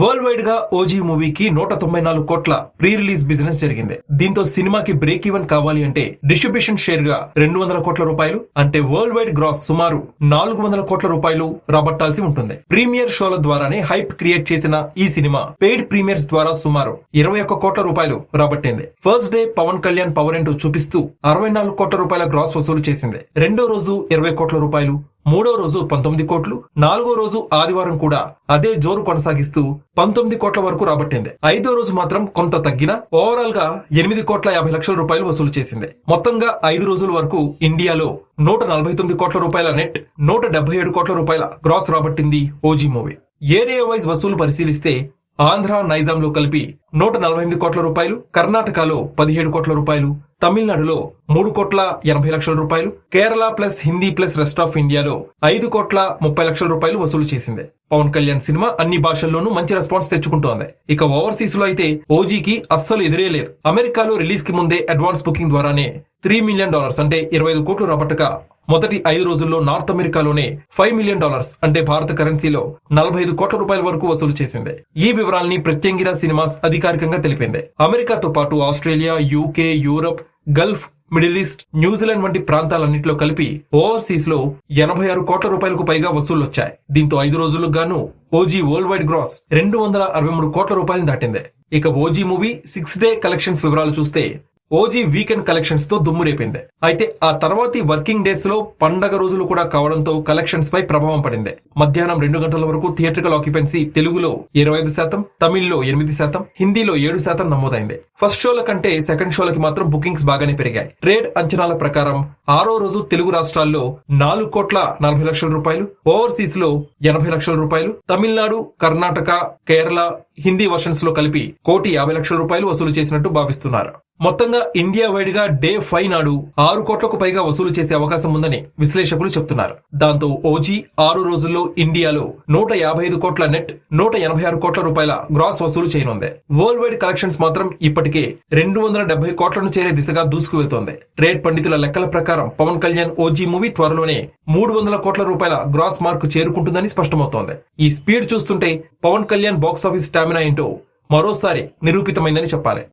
World వైడ్గా OG మూవీకి నూట తొంభై నాలుగు కోట్ల ప్రీ రిలీజ్ బిజినెస్ జరిగింది. దీంతో సినిమాకి బ్రేక్ ఈవెన్ కావాలి అంటే డిస్ట్రిబ్యూషన్ షేర్గా రెండు వందల కోట్ల రూపాయలు అంటే వరల్డ్ వైడ్ గ్రాస్ సుమారు నాలుగు వందల కోట్ల రూపాయలు రాబట్టాల్సి ఉంటుంది. ప్రీమియర్ షోల ద్వారానే హైప్ క్రియేట్ చేసిన ఈ సినిమా పెయిడ్ ప్రీమియర్స్ ద్వారా సుమారు ఇరవై ఒక్క కోట్ల రూపాయలు రాబట్టింది. First day Pawan Kalyan power ఏంటో చూపిస్తూ అరవై నాలుగు కోట్ల రూపాయల గ్రాస్ వసూలు చేసింది. రెండో రోజు ఇరవై కోట్ల రూపాయలు మూడో రోజు పంతొమ్మిది కోట్లు నాలుగో రోజు ఆదివారం కూడా అదే జోరు కొనసాగిస్తూ పంతొమ్మిది కోట్ల వరకు రాబట్టింది. ఐదో రోజు మాత్రం కొంత తగ్గిన ఓవరాల్గా ఎనిమిది కోట్ల యాభై లక్షల రూపాయలు వసూలు చేసింది. మొత్తంగా ఐదు రోజుల వరకు ఇండియాలో నూట నలభై తొమ్మిది కోట్ల రూపాయల నెట్ నూట డెబ్బై ఏడు కోట్ల రూపాయల గ్రాస్ రాబట్టింది ఓజీ మూవీ. ఏరియా వైజ్ వసూలు పరిశీలిస్తే ఆంధ్ర నైజాంలో కలిపి నూట నలభై ఎనిమిది కోట్ల రూపాయలు కర్ణాటకలో పదిహేడు కోట్ల రూపాయలు తమిళనాడులో మూడు కోట్ల ఎనభై లక్షల రూపాయలు Kerala plus Hindi plus rest of ఇండియాలో ఐదు కోట్ల ముప్పై లక్షల రూపాయలు వసూలు చేసింది. పవన్ కళ్యాణ్ సినిమా అన్ని భాషల్లోనూ మంచి రెస్పాన్స్ తెచ్చుకుంటోంది. ఇక ఓవర్సీస్లో అయితే ఓజీకి అస్సలు ఎదురేలేదు అమెరికాలో రిలీజ్కి ముందే అడ్వాన్స్ బుకింగ్ ద్వారానే త్రీ మిలియన్ డాలర్స్ అంటే ఇరవై ఐదు కోట్లు రాబట్టగా మొదటి ఐదు రోజుల్లో నార్త్ అమెరికాలోనే ఫైవ్ మిలియన్ డాలర్స్ అంటే భారత కరెన్సీలో నలభై ఐదు కోట్ల రూపాయల వరకు వసూలు చేసింది. ఈ వివరాల్ని ప్రత్యంగిరా సినిమాస్ అధికారికంగా తెలిపింది. అమెరికాతో పాటు Australia UK Europe Gulf Middle East New Zealand వంటి ప్రాంతాలన్నింటిలో కలిపి ఓవర్సీస్లో ఎనభై ఆరు కోట్ల రూపాయలకు పైగా వసూలు వచ్చాయి దీంతో ఐదు రోజులకు గాను ఓజీ వరల్డ్ వైడ్ గ్రాస్ రెండు వందల అరవై మూడు కోట్ల రూపాయలు దాటింది. ఇక OG movie six day collections వివరాలు చూస్తే ఓజీ వీకెండ్ కలెక్షన్స్తో దుమ్మురేపింది అయితే ఆ తర్వాతి వర్కింగ్ డేస్లో పండగ రోజులు కూడా కావడంతో కలెక్షన్స్ పై ప్రభావం పడింది. మధ్యాహ్నం రెండు గంటల వరకు థియేట్రికల్ ఆక్యుపెన్సీ తెలుగులో ఇరవై ఐదు శాతం తమిళ్ళో ఎనిమిది శాతం హిందీలో ఏడు శాతం నమోదైంది. ఫస్ట్ షోల కంటే సెకండ్ షోలకి మాత్రం బుకింగ్స్ బాగానే పెరిగాయి. ట్రేడ్ అంచనాల ప్రకారం ఆరో రోజు తెలుగు రాష్ట్రాల్లో నాలుగు కోట్ల నలభై లక్షల రూపాయలు ఓవర్సీస్లో ఎనభై లక్షల రూపాయలు తమిళనాడు కర్ణాటక కేరళ హిందీ వర్షన్స్లో కలిపి కోటి యాభై లక్షల రూపాయలు వసూలు చేసినట్టు భావిస్తున్నారు. మొత్తంగా ఇండియా వైడ్గా డే ఫైవ్ నాడు ఆరు కోట్లకు పైగా వసూలు చేసే అవకాశం ఉందని విశ్లేషకులు చెప్తున్నారు. దాంతో ఓజీ ఆరు రోజుల్లో ఇండియాలో నూట యాభై ఐదు కోట్ల నెట్ నూట ఎనభై ఆరు కోట్ల రూపాయల గ్రాస్ వసూలు చేయనుంది. వరల్డ్ వైడ్ కలెక్షన్స్ మాత్రం ఇప్పటికే రెండు వందల డెబ్బై కోట్లను చేరే దిశగా దూసుకు వెళ్తోంది ట్రేడ్ పండితుల లెక్కల ప్రకారం పవన్ కళ్యాణ్ ఓజీ మూవీ త్వరలోనే మూడు వందల కోట్ల రూపాయల గ్రాస్ మార్క్ చేరుకుంటుందని స్పష్టమవుతోంది. ఈ స్పీడ్ చూస్తుంటే పవన్ కళ్యాణ్ బాక్సాఫీస్ స్టామినా ఏంటో మరోసారి నిరూపితమైందని చెప్పాలి.